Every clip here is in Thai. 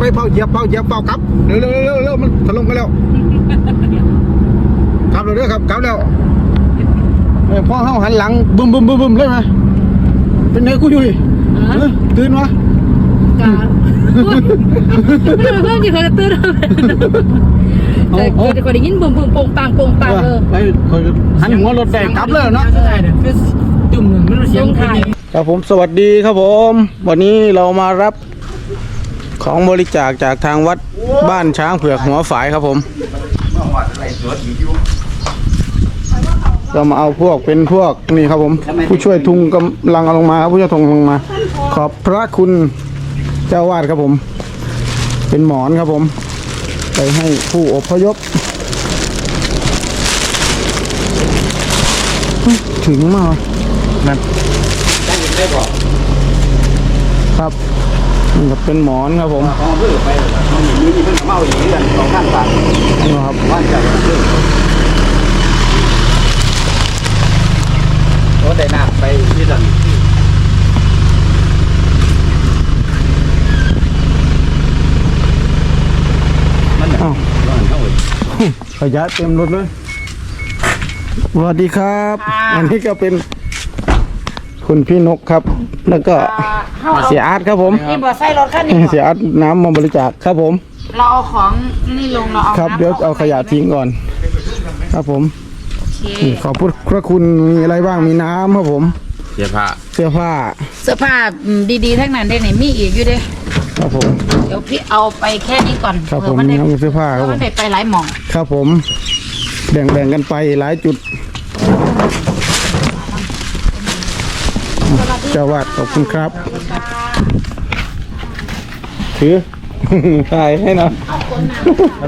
ไปเผาเหยียบเผาเหยียบเผากลับเร็วเร็วเร็วเร็วมันถล่มกันแล้วกลับแล้วเด้อครับกลับแล้วเอ้ยพอเฮาหันหลังบึ้มบึ้มบึ้มบึ้มเลยไหมเป็นไงกูอยู่ดิเอ้ยตื่นวะกาเพื่อนเพื่อนที่เขาจะตื่นแต่เกิดคนได้ยินบุ้มบุ้มโป่งปังโป่งปังเออไปหันหัวรถได้กลับเลยเนาะคือจุ่มหนึ่งไม่รู้เสียงใครครับผมสวัสดีครับผม วันนี้เรามารับ ของบริจาคจากทางวัดบ้านช้างเผือกหัวฝายครับผมเรามาเอาพวกเป็นพวกนี่ครับผม ผู้ช่วยทุงกำลังเอาลงมาครับผู้ช่วยทุงลงมา ขอบพระคุณเจ้าวาดครับผม เป็นหมอนครับผม ไปให้ผู้อพยพถึงมากนั่นครับ นี่ก็เป็นหมอนครับผมของเพื่อไปมันมีนี่เพิ่งเมาอีกเดือนสองข้างทางนี่ครับว่านจากเพื่อรถได้น้ำไปที่ดันมันอ้าวร้อนเท่าไหร่ขยะเต็มรถเลยสวัสดีครับ อันนี้ก็เป็น คุณพี่นกครับ แล้วก็เสียอาร์ตครับผม นี่บ่ใส่รถคันนี้เสียอาร์ตน้ำมาบริจาคครับผม เราเอาของนี่ลงเราเอาครับเดี๋ยวเอาขยะทิ้งก่อน ครับผม โอเคนี่ขอบพระคุณมีอะไรบ้างมีน้ำครับผม เสียผ้าเสื้อผ้าเสื้อผ้าดีๆทั้งนั้นได้ไหนมีอีกอยู่เด้ครับผม เดี๋ยวพี่เอาไปแค่นี้ก่อนครับผมเผื่อมันได้น้ำเสื้อผ้าครับผมมันได้ไปหลายหม่องครับผม แบ่งแบ่งกันไปหลายจุด จ้าวาดขอบคุณครับ ถือ ถ่ายให้หนะ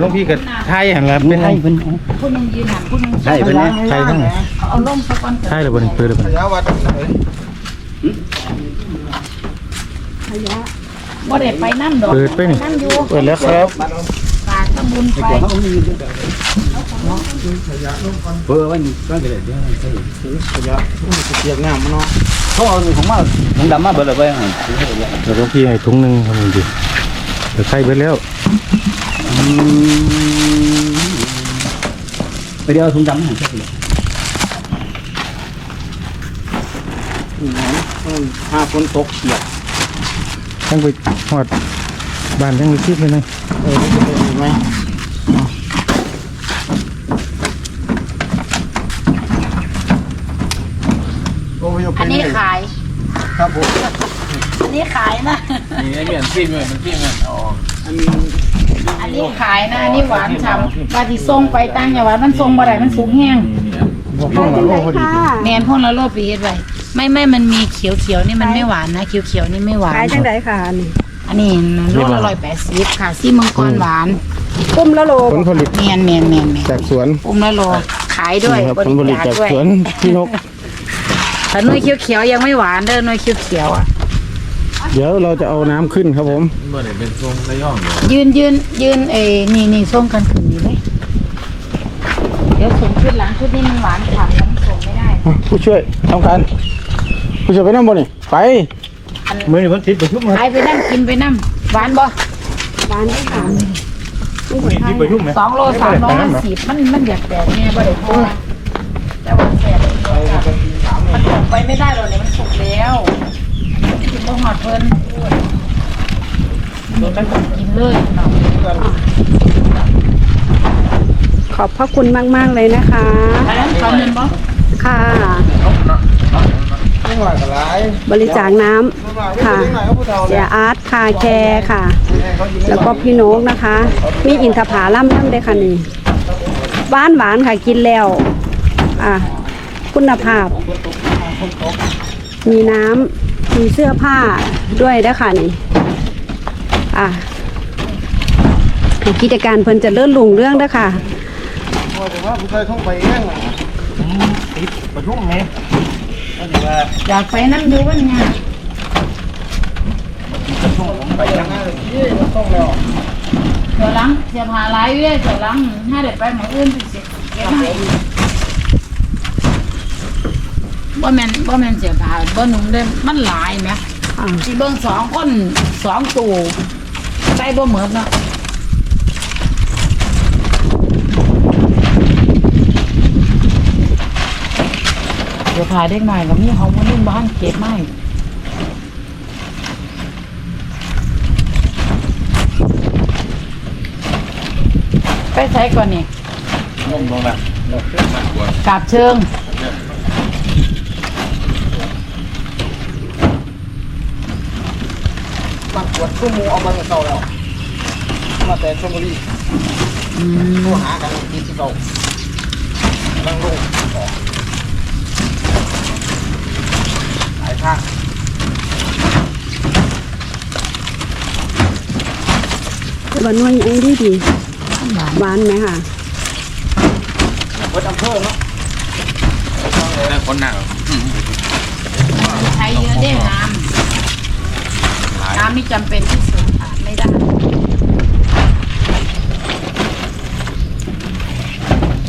หลวงพี่กับไทยอย่างไรเป็นไทยเป็นผู้หนึงยืนหันผู้หนึงใช่เป็นไงไทยทั้งไหนเอาลงซะก่อนไทยหรือเป็นเพื่อนหรือเป็นบ่ได้ไปนั่นดอกเปิดไปนี่นั่นอยู่เปิดแล้วครับฝากทำบุญไป เพื่อวันก็เกิดเดี๋ยวขยะเปียกน้ำมันเนาะเขาเอาของมาของดำมาเบิดเลยไปให้เดี๋ยวหลวงพี่ให้ถุงหนึ่งครับผมดิเดี๋ยวใส่ไปแล้วไปเดี๋ยวถุงดำให้ห้าฝนตกเปียกทั้งไปหอดบ้านทั้งไปคิดเลยนะเออจะเป็นไหม อันนี้ขาย ครับผมอันนี้ขายนะ นี่ไอ้เมียนซีเมียนมันซีเมียนอ๋ออันนี้อันนี้ขายนะอันนี้หวานฉ่ำปลาที่ส่งไปตั้งอย่าว่ามันส่งบ่ได้มันสูงแห้งบอกต้องมาโลพอดีแมนพวกเราโลดไปเฮ็ดไว้ไม่ไม่มันมีเขียวเขียวๆนี่มันไม่หวานนะเขียวเขียวๆนี่ไม่หวานขายจังไดค่ะนี่อันนี้โลละร้อยแปดสิบค่ะซี่มังกรหวานปุ้มละโลผลผลิตเมียนเมียนเมียนเมียนจากสวนอุ้มละโลขายด้วยนี่ครับบผลผริลิตจาคจากด้วยสวนพี่นก ถ้าหน่วยเขียวเขียวๆยังไม่หวานเด้อหน่วยเขียวเขียวๆอะ เดี๋ยวเราจะเอาน้ำขึ้นครับผม เมื่อไหร่เป็นทรงระย่องเดี๋ยวยืนยืนยืนเอ้นี่นี่ส่งกันขึ้นนี่เลยเดี๋ยวส่งขึ้นหลังชุดนี้มันหวานฉ่ำมันส่งไม่ได้ อะผู้ช่วยทำการผู้ช่วยไปนั่งบนนี่ไปมือนี่มันติดประชุมขายไปนั่งกินไปนั่งหวานบ่ร้านที่สามติดประชุมไหมสองโลสามโลมันสิบมันมันอยากแตกแน่บ่ได้พอแต่ว่าแส บมันส่งไปไม่ได้หรอกเนี่ยมันสุกแล้วกินต้องหอดเพิ่นเดี๋ยวมันก็กินเลยเนาะขอบพระคุณมาก ๆ เลยนะคะอันนั้นเขาเงินบ่ค่ะ ไม่ว่ากันไรบริจาคน้ำค่ะเสียอาร์ตคาแคร์ค่ะ แล้วก็พี่นกนะคะ มีอินทผาล่ำน้ำด้วยค่ะนี่หวานหวานๆค่ะกินแล้ว อะ คุณภาพ มีน้ำมีเสื้อผ้าด้วยนะคะนี่อะให้กิจการเพิ่นจะเลื่อนลุงเรื่องเด้อค่ะแต่ว่าผู้ช่วยท่องไปเองติดประชุมไหมอยากไปนั่งดูว่าไงไปยังไงต้องแล้วเดี๋ยวหลังเสียผาหลายอยู่เลยเดี๋ยวหลังถ้าเด็ดไปหมออื่นสิเสียเก็บให้ บ่แม่นบ่แม่นเสียผาบ่หนุ่มเด้มันหลายแหมอ่าสิเบิ่งสองคนสองตู้ใส่บ่เหมือนเนาะเดี๋ยวถ่ายเด็กหน่อยก็มีเขามาเล่นบ้านเก็บไม้ไปใช้ก่อนนี่ลงลงละกราบเชิงมาตรวจชั่ วโมงเอามาเก่าแล้ว มาแต่ชลบุรีโทรหากันที่ที่เก่าลังลงของหลายทางแต่ว่าหน่วยยังดีดีหวานไหมค่ะวัดอำเภอเนาะคนหนักใช้เยอะได้น้ำ น้ำนี่จำเป็นที่สุดขาดไม่ได้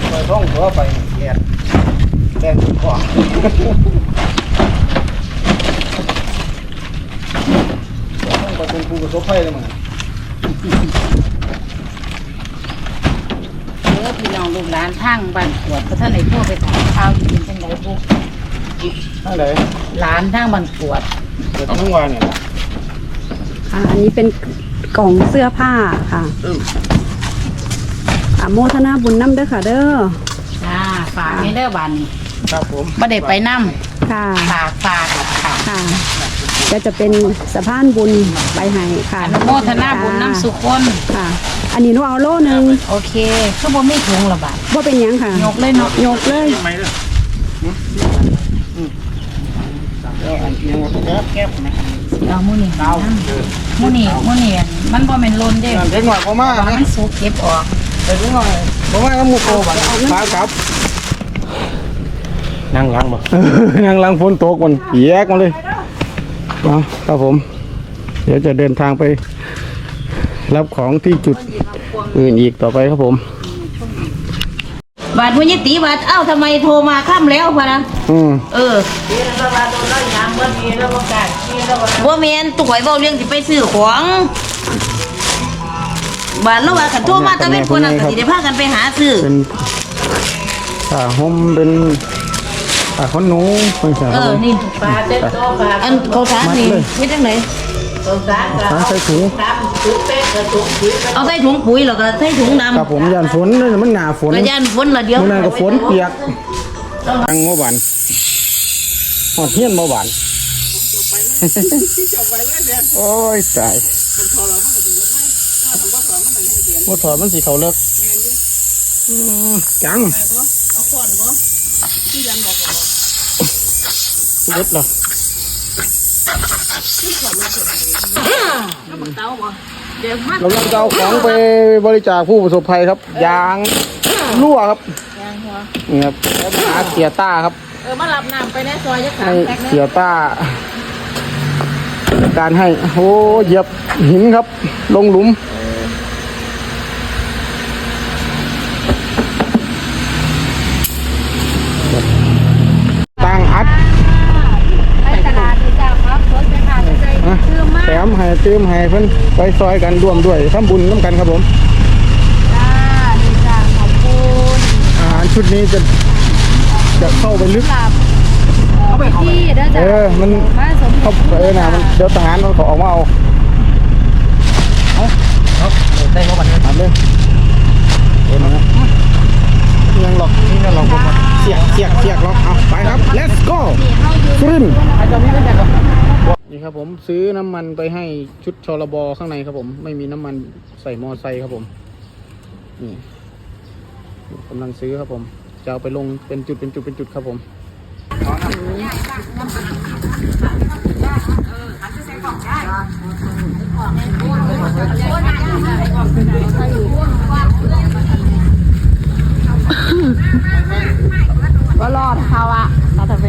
ไปท่องหัวไปแกนแกนขวางต้องไปเป็นผู้ประสบภัยเลยมั้งเออพี่น้องลูกหลานทางบ้านขวดเพราะท่านไหนโทรไปถามข่าวอยู่เป็นจังไดบุทั้งไหนหลานทางบ้านขวดเกิดทั้งวันเนี่ย ค่ะอันนี้เป็นกล่องเสื้อผ้าค่ะอ่าโมทนาบุญน้ำเด้อค่ะ เด้อจ้าฝากให้เด้อบ้านนี้ครับผมบ่ได้ไปนค่ะำฝากฝากค่ะค่ะก็จะเป็นสะพานบุญไปให้ค่ะอนุโมทนาบุญน้ำสุคนค่ะ อันนี้หนูเอาโลหนึงโอเคคือบ่มีถุงละบาทว่าเป็นหยังค่ะยกเลยเนาะยกเลยไม่เด้อแล้วอันเอียงว่าแก๊บแก๊บนะ เอามื้อนี้เอามื้อนี้มื้อนี้มันบ่แม่นล้นเด้นั่นเด็กหน่อยเขามาไหมมันสุกเก็บออกเด็กหน่อยเขามาแล้วมูโกบัดขากลับนั่งล้างบ่นั่งหลังฝนตกมันเปียกมาเลยเอาครับผม เดี๋ยวจะเดินทางไป รับของที่จุดอื่นอีกต่อไปครับผม บาดมุยตีบาดเอ้าทำไมโทรมาค่ำแล้วพะนะอืมเออว่าแมนตุกไว้เว้าเรื่องสิไปซื้อของบาดแล้วว่าขันโทรมาตะเวนคนนั้นก็สิได้พากันไปหาซื้อเป็นผ้าห่มเป็นผ้าขนหนูเป็นสาเออนี่ปลาเต็มโตปลาอันเขาทานนี่เฮ็ดจังไดสงสารผ้า ใส่ถุงตามสุกเป็ดกระตุกผีเอาใส่ถุงปุ๋ยแล้วก็ใส่ถุงน้ำครับผมยานฝนนี่มันหนาฝนกระยานฝนละเดียวมื่อนั้นก็ฝนเปียกตั้งเมื่อวานหอดเทียนเมื่อวานโอ้ยตายว่าถอดมันสีเขาเลิกอืมจังเอาขอนบ่ที่ยันออกก่อนเด็ดเหรอ เรากำลังจะเอาของไปบริจาคผู้ประสบภัยครับ ยางรั่วครับนี่ครับแล้วหาเสียต้าครับ เออมารับน้ำไปในซอยจะขาให้ดแพ็คเสียต้าจัดการให้ โอ้เหยียบหินครับ ลงหลุม ตั้งอัด ไปตลาดดีจ้าครับรถไปค่ะใจ นะ ชื่อมาก แถมให้เติมให้เพิ่นไปซอยกันร่วมด้วยทำบุญน้ำกันครับผมจ้าดีจ้าขอบคุณอาหารชุดนี้จะจะเข้าไปลึกกลับเอาไปที่เด้อจ้าเออมัน มาสมเข้าเออนะมันเดี๋ยวทหารมันขอออกมาเอาได้บ่บัดนี้ ทำเลยเออนะ ยังหลอกนี่ยังหลอกผมเสียกเสียกเสียกหรอกเอาไปครับ let's go สุรินทร์นี่ครับผมซื้อน้ำมันไปให้ชุดชลบข้างในครับผม ไม่มีน้ำมันใส่มอไซค์ครับผม นี่กำลังซื้อครับผม จะเอาไปลงเป็นจุดเป็นจุดเป็นจุดครับผม ก็รอดเขาอะเขาทำไม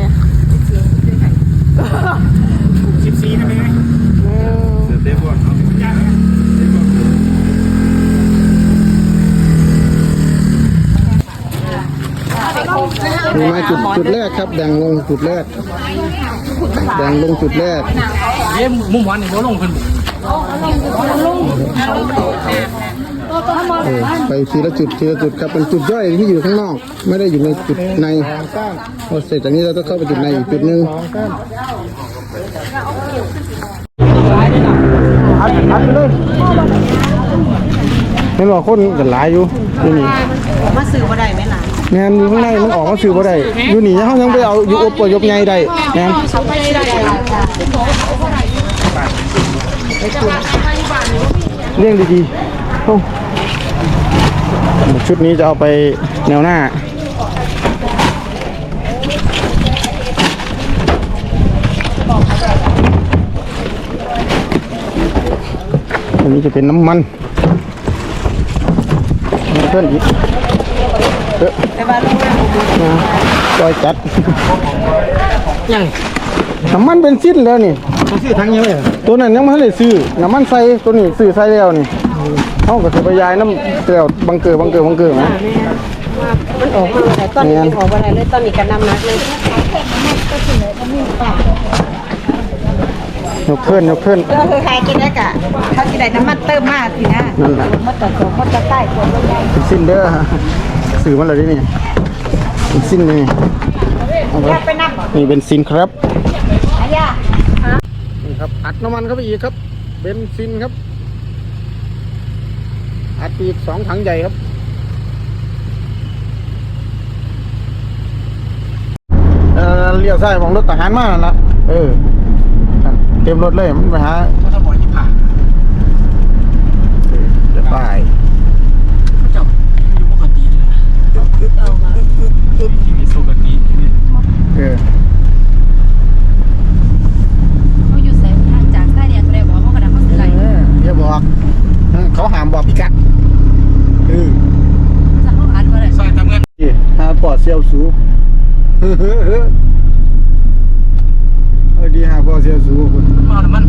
สิบสี่ใช่ไหมเด็กบ่ดูมาจุดจุดแรกครับแดงลงจุดแรกแดงลงจุดแรกเอ้มุมวันนี่บ่ลงเพิ่นอ เออไปทีละจุดทีละจุดครับเป็นจุดย่อยที่อยู่ข้างนอก ไม่ได้อยู่ในจุดในพอเสร็จจากนี้เราต้องเข้าไปจุดในอีกจุดหนึ่งอัดอัดไปเลยเห็นว่าคนกันหลายอยู่อยู่นี่มาซื้อบ่ได้ไหมล่ะแมนอยู่ข้างในมันออกมาซื้อบ่ได้อยู่นี่เขายังไปเอาอยู่อบปยบใหญ่ได้แมนเรื่องดีๆโอ้ ชุดนี้จะเอาไปแนวหน้า อันนี้จะเป็นน้ำมันมีเพื่อนอีกเออนะจอยจัดยังน้ำมันเป็นสิ้นแล้วนี่เขาซื้อทั้งยังไงตัวนั้นยังไม่ได้ซื้อ น้ำมันใส่ตัวนี้ซื้อใส่แล้วนี่ เขาก็จะไปยายน้ำเกลียวบังเกิดบังเกิดบังเกิดนะมันออกมาแต่ตอนนี้ยังออกมาได้เลยตอนนี้กันน้ำนักเลยยกขึ้นยกขึ้นก็คือใครกินได้กะเขาสินได้น้ำมันเติมมากสินะนั่นแหละมันจะสมมันจะใต้คนลงไปเป็นสิ้นเด้อซื้อมาเลยนี่เป็นสิ้นนี่เอาไปไปนั่งนี่เป็นซินครับอายานี่ครับอัดน้ำมันเข้าไปอีกครับเบนซินครับ อัดอีกสองถังใหญ่ครับเออเลี้ยวซ้ายมองรถทหารมานั่นละเออนั่นเต็มรถเลยมันไปหาถ้าบอกที่ผ่านเดี๋ยวไป เขาจับอยู่ปกติเลยที่มีปกติ เออ เขาอยู่ใส่ทางจากใต้แดนก็ได้บอกเขากระดับเขาสิไหล เอออย่าบอกเออเขาหามบอกพิกัดเออ จะเขาอัดว่าอะไร ซอยทำเงิน นี่หาปอดเซียวสูเฮ้อเฮ้อเฮ้อเออดีหาปอดเซียวสูคุณ มาแล้วมัน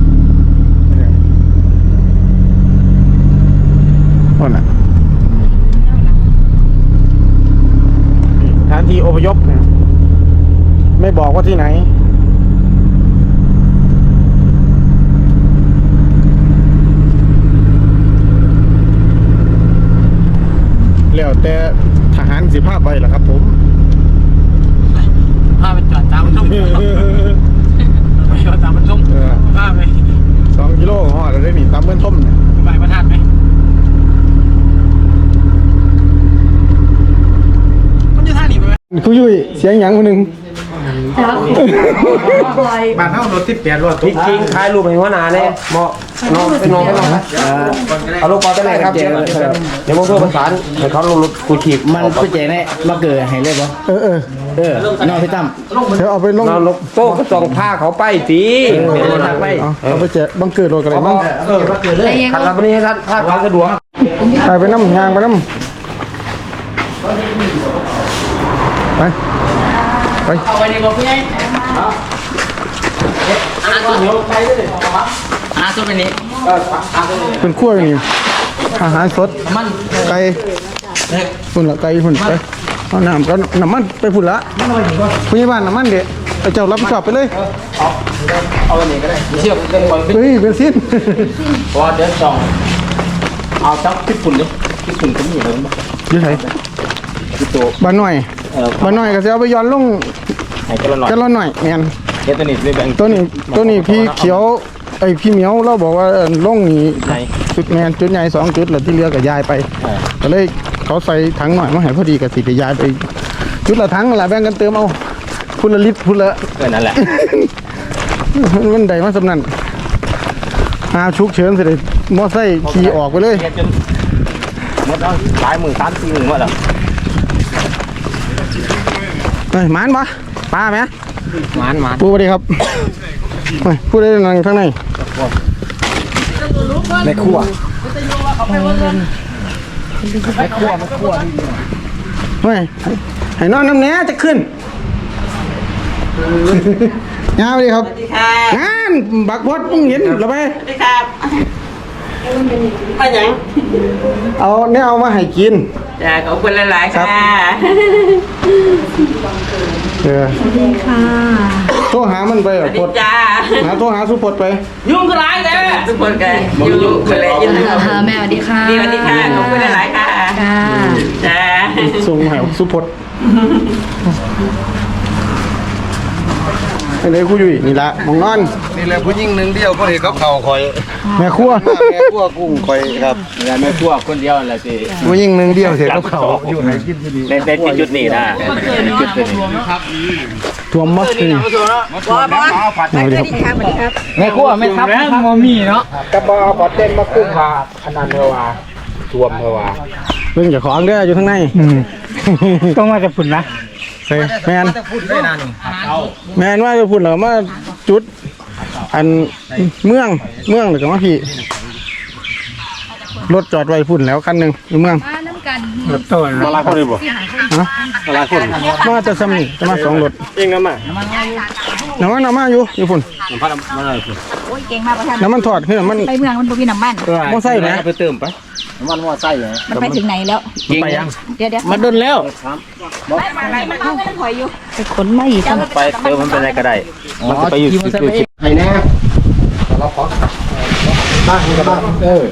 คนน่ะนี่สถานที่อพยพนะไม่บอกว่า ที่ไหน แล้วแต่ทหารสิภาพไปล่ะครับผมพาไปจอดตามมันทุ่มไปจอดตามมันทุ่มเออพาไปสองกิโลห่อแล้วได้หนีตามเพื่อนท่มเนี่ยไปประทานไหมมันจะท่าหนีไปไหมคุยยุ้ยเสียงหยังคนหนึ่ง บ้านเท่ารถที่เปลี่ยนรถจริงๆถ่ายรูปให้หัวหน้าเนี่ยเหมาะน้องเป็นน้องเป็นน้องนะเอาลูกปอไปเลยครับเดี๋ยวผมโทรประสานให้เขาลงรถกูถีบมันไปแจกในมาเกิดให้เลยบ่เออเออเออน้องพี่ตั้มเดี๋ยวเอาไปลงนอนลงโต๊ะก็ต้องพาเขาไปสิเป็นคนทางไปเอาเอาไปแจกบังเกิดรถกันเลยมั้งเออมาเกิดเลยขันรับนี้ให้ท่านถ้าเขาสะดวกไปไปน้ำยางไปน้ำไป ไปเอาไปดีกว่าพี่ไอ้อาตัวเหนียวไปเลยอาตัวเป็นนี้เป็นขั้วอยู่นี่อาหารสดมันไก่พุ่นละไก่พุ่นไปเอาน้ำก็น้ำมันไปพุ่นละพยาบาลน้ำมันเด็ไปเจ้ารับผิดชอบไปเลยเอาอันนี้ก็ได้เชื่อมเรื่องบอลเฮ้ยเป็นสิ้นพอเดี๋ยวสองเอาจับพิฝุ่นดิพิฝุ่นก็มีเลยมั้ยอยี่ไหนคือตัวบ้านหน่อย เออบ้านหน่อยก็จะเอาไปย้อนลงให้กันละหน่อยกันละหน่อยแมนเฮ็ดตัวนี้ได้แบ่งตัวนี้ตัวนี้พี่เขียวไอยพี่เหมียวเราบอกว่าเอิ่นลงนี่ไหนจุดแมนจุดใหญ่สองจุดแล้วที่เหลือก็ย้ายไปเออก็เลยเขาใส่ถังหน่อยมาให้พอดีกับสิไปย้ายไป จุดละถังนั่นละแบ่งกันเติมเอาพุละลิตรพุละเออนั่นแหละมันใดมาสำนันหาชุกเฉินสิได้มอไซค์ขี่ออกไปเลยเฮ็ดจนหมดเอาหลายหมื่นสามสี่หมื่นหมดแล้ว เฮ้ยหมานปะปลาไหมหมานหมานปูสวัสดีครับเฮ้ยพูดได้นั่งข้างในในครัวเฮ้ยให้นอนน้ำแหน่จะขึ้นงามดีครับงานบักพดมึงเห็นหรือไปครับมาหยังเอาเนี่ยเอามาให้กิน จ้าขอบคุณหลายๆค่ะเออค่ะโทรหามันไปเหรอพดจ้าหาโทรหาสุพดไป ยุ่งก็ร้ายแต่ทุกคนแกยุ่งก็เลยยินดีค่ะแม่สวัสดีค่ะสวัสดีค่ะขอบคุณหลายๆค่ะค่ะจ้า ส่งให้สุพด ไอ้เลยกูอยู่นี่ละมองนอน นี่แหละผู้หญิงหนึ่งเดียวก็เห็นเขาเข่าคอยแม่ครัวแม่พวกกุ้งคอยครับงานไม่พวกคนเดียวแหละสิผู้หญิงหนึ่งเดียวเห็นเขาเข่าอยู่ไหนกินที่นี่เล่นเล่นที่จุดนี้นะจุดนี้ถ่วมมัสนี่บอบอเอาดิครับแม่ครัวไม่ทับแล้วมมีเนาะกระบอขอเต้นมาคุ้มพาอันนั้นเทวาทวมเทวาเรื่องเจ้าของเด้ออยู่ข้างในต้องมาจะฝุ่นนะ ใส่แมนพูดได้นานนี่แมนว่าจะพูดเหรอมาจุด อันเมืองเมืองหรือกับว่าพี่รถจอดไว้พุ่นแล้วคันหนึ่งอยู่เมืองมาน้ำกันมาลาคนเลยบ่ฮะมาลาคนมาจะซ้ำนี่จะมาสองรถเองนะมาน้ำมันน้ำมันอยู่อยู่พุ่นโอ้ยเก่งมากประธานน้ำมันถอดคือน้ำมันไปเมืองมันบ่มีน้ำมันมอไซค์นะไปเติมไป มันว่าไส้เหรอมันไปถึงไหนแล้วไปยังเดี๋ยวเดี๋ยวมันโดนแล้วมันเอาเงินถอยอยู่ไปขนมาอีกไปเติมมันเป็นอะไรก็ได้มันจะไปอยู่ที่อยู่ที่ไอ้แน่บ้านกับบ้านเออ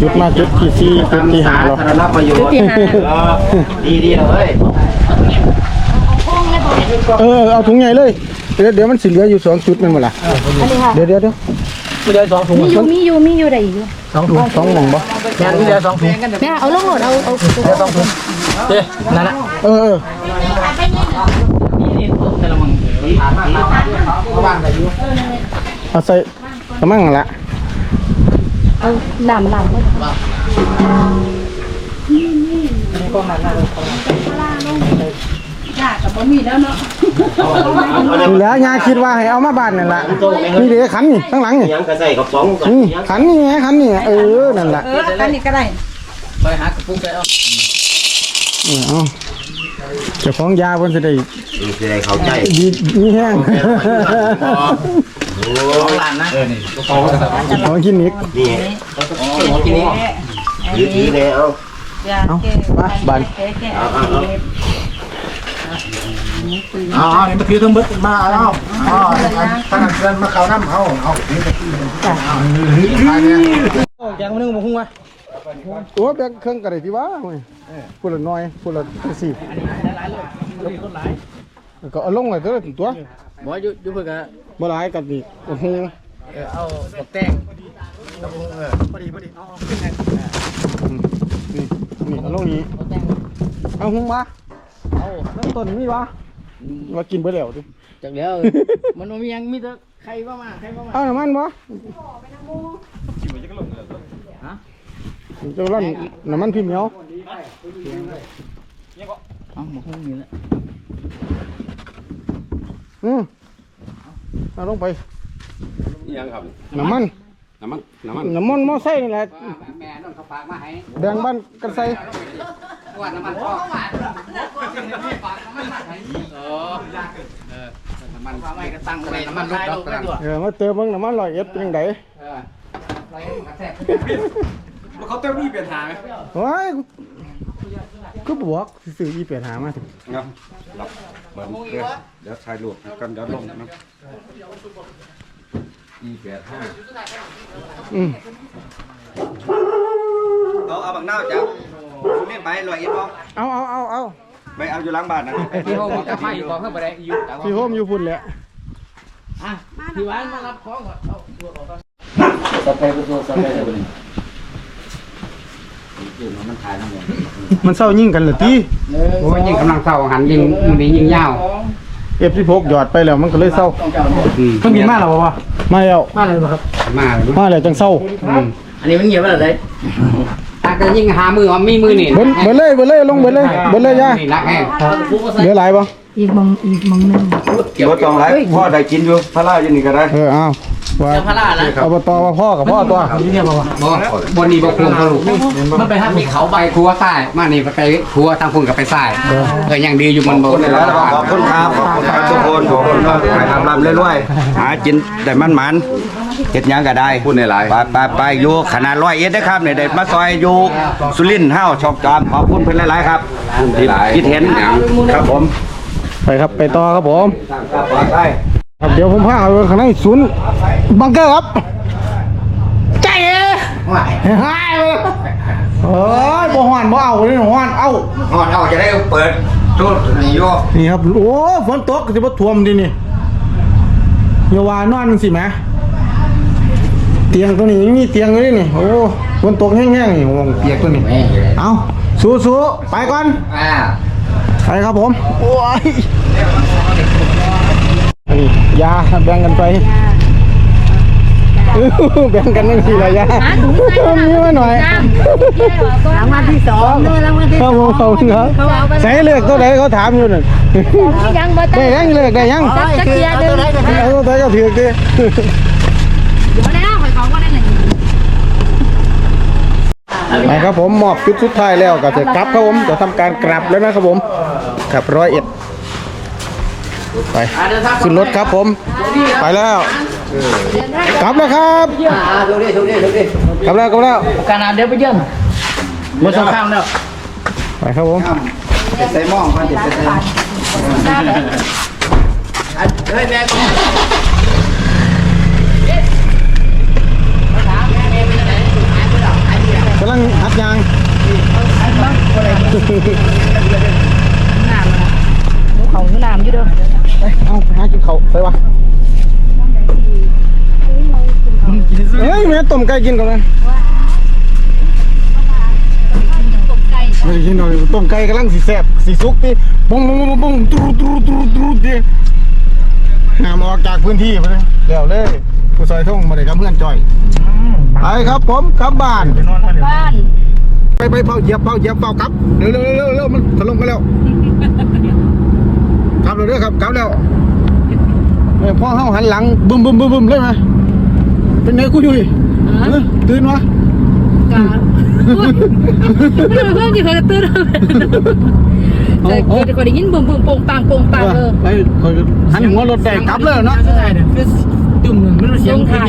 จุดมาจุดที่สี่จุดที่ห้าหรอธารณประโยชน์ดีดีเลยเออเอาถุงใหญ่เลยเดี๋ยวเดี๋ยวมันสิเหลืออยู่สองจุดแมันหมดละเดี๋ยวเดี๋ยวเดี๋ยว มีอยู่มีอยู่มีอยู่ได้อีกอยู่สองถุงสองหม่องบ่แม่เอาลงโหลดเอาเอานั่นแหละเออเออเอาใส่กระมังนั่นละเอาน้ำล้างไว้ยากกับ บ่มีแล้วเนาะนี่แหล้วยาคิดว่าให้เอามาบ้านนั่นละนี่เดี๋ยวขันนี่ข้างหลังนี่ยังกระใส่กับสองนี่ขันนี่ไงขันนี่เออนั่นละเอออันนี้ก็ได้ไปหากระปุกไปเอาเออเอาเจ้าของยาเพิ่นสิได้จะได้เข้าใจดีมีแห้งของหลานนะเออนี่ของคลินิกนี่ของกินนี้ถือถือเลยเอาเอาไปบ้าน เอาเอาเอา อ๋อนี่มันคือต้องบึกมาเอาอ๋อท่านเชิญมาเขาน้ำเอาเอาแกงมันนึ่งบ่ฮู้งว่าโอ้แบงเครื่องก็ได้ที่ว่าเว้ยพูดละน้อยพูดละสี่แล้วก็เอาลงเลยตัวตัวบ่อยู่อยู่เพิ่นก็บ่หลายกันนี่โอ้โหเอาตกแต่งพอดีพอดีนี่นี่เอาลงนี้เอาหุ้งมาเอาต้นมีวะ ว่ากินไปแล้วดิจากแล้ว มันบ่มียังมีแต่ใครว่ามาใครว่ามาเอาน้ำมันบ่จะร่อนน้ำมันพิมพ์เหนียวเอาหมกหุ้งนี่แหละอืมเอาลงไปยังครับน้ำมันน้ำมันน้ำมันน้ำมันมอไซค์นี่แหละแบ่งบ้านกัน ใส่เออมาเติมเบิ่งน้ำมันร้อยเอ็ดเป็นยังไงเขาเต้านี่เปลี่ยนหาไหมว้ายก็บวกซื้อยี่เปลี่ยนหามาถึงเนาะรับเหมือนเดี๋ยวเดี๋ยวถ่ายรูปกันเดี๋ยวลงนะอีแปดห้าอืมเอาเอาบังหน้าจ้ะ คุณเล่นไปลอยเอ็ดบ่เอาเอาเอาเอาไปเอาอยู่ล้างบ้านนะพี่โฮมกับไฟบอกเพิ่นบ่ได้อยู่พี่โฮมอยู่พุ่นแหละอะพี่หวานมารับของก่อนเอาตัวออกก่อนมันเศร้ายิ่งกันเหรอตีโอ้ยยิงกำลังเศร้าหันยิงมึงนี่ยิงยาวเอฟที่พกหยอดไปแล้วมันก็เลยเศร้าเพิ่งกินมาแล้ววะมาแล้วมาเลยครับ มาเลยมาแล้วจังเศร้าอันนี้มันเงียบแล้วเลยตาจะยิงหามือมีมือนี่เบิ้ลเบิ้ลเลยเบิ้ลเลยลงเบิ้ลเลยเบิ้ลเลยย่านี่รักแห้งเหลือหลายปะอีกมองอีกมองหนึงบ่ต้องไรพ่อได้กินอยู่พระราอยู่นี่ก็ได้ เอออ้า วว่าเจ้าพระราชนะอบตว่าพ่อกับพ่อตัวบ่บนนี้บ่ควงกระลูกมันไปห้ามมีเขาเขาไปครัวใต้มานี่ไปครัวทางพุ่นกับไปใต้เออยังดีอยู่มันบ่ขอบคุณหลายๆขอบคุณครับขอบคุณครับทุกคนขอบคุณครับไปทำรำเรื่อยๆหากินแต่มันมันๆเฮ็ดหยังก็ได้พูดหลายไปไปไปอยู่ขนาดร้อยเอ็ดนะครับเนี่ยได้มาซอยอยู่สุรินทร์เฮาชอบจอมขอบคุณเพิ่นหลายๆครับที่คิดเห็นครับผมไปครับไปต่อครับผมปลอดภัย ครับเดี๋ยวผมพาไปข้างในศูนย์บังเกอร์ครับใจเอ๋หายไปเลยเอ้ยบ่หอนบ่เอาเลยหอนเอานอนเอาจะได้เปิดตู้นี่โยนี่ครับโอ้ฝนตกจะมาท่วมดินี่อย่าว่านอนสิแหมเตียงตัวนี้ยังมีเตียงอยู่เลยนี่โอ้ฝนตกแห้งๆนี่ห่วงเปียกตัวนี้เอาสู้ๆไปก่อนอ่าไปครับผมโอ้ยนี่ ยาแบ่งกันไปอื้อแบ่งกันนั่งสิละยามีมาหน่อยรางวัลที่สองเด้อรางวัลที่ครับผมขอบคุณครับใส่เลือกตัวไหนเขาถามอยู่นั่นยังบ่ได้ยังเลือกได้ยังจักเทียเด้อเอาตัวไหนก็ถือดิบ่แล้วข่อยเขาก็ได้หนึ่งไปครับผมมอบชุดสุดท้ายแล้วก็จะกลับครับผมจะทำการกลับแล้วนะครับผมกลับร้อยเอ็ด ไปขึ้นรถครับผม ไปแล้วกลับแล้วครับกลับแล้วกลับแล้วการอ่านเดี๋ยวไปเยี่ยมมือสองข้างแล้วไปครับผมใส่หม้องมันจะใส่กำลังหัดยางเขาอยู่น้ำอยู่เด้อ ไปเอาไปหากินเขาวใส่วะเฮ้ยแม่ต้มไก่กินก่อนเลยไม่ได้กินหรอกต้มไก่กำลังสีแซ่บสีสุกดิปุ้งปุ้งปุ้งปุ้งตรูตรูตรูตรูดิห้ามออกจากพื้นที่ไปเลยเดี๋ยวเลยผู้ซอยท่งมาเลยกับเพื่อนจ่อยไปครับผมกลับบ้านบ้านไปไปเผาเหยียบเผาเหยียบเผากลับเร็วเร็วเร็วเร็วมันถล่มกันแล้ว กลับเร็วเด้อครับกลับแล้วเอ้ยพ่อเฮาหันหลังบึ้มบึ้มบึ้มบึ้มเลยไหมเป็นไงกูอยู่ดิเอ้ยตื่นวะกาเพื่อนเพื่อนที่เขาจะตื่นแต่ก็ได้ยินบึ้มบึ้มโป่งปังโป่งปังเออไปคอยหันหัวรถได้กลับเลยเนาะลงถ่าย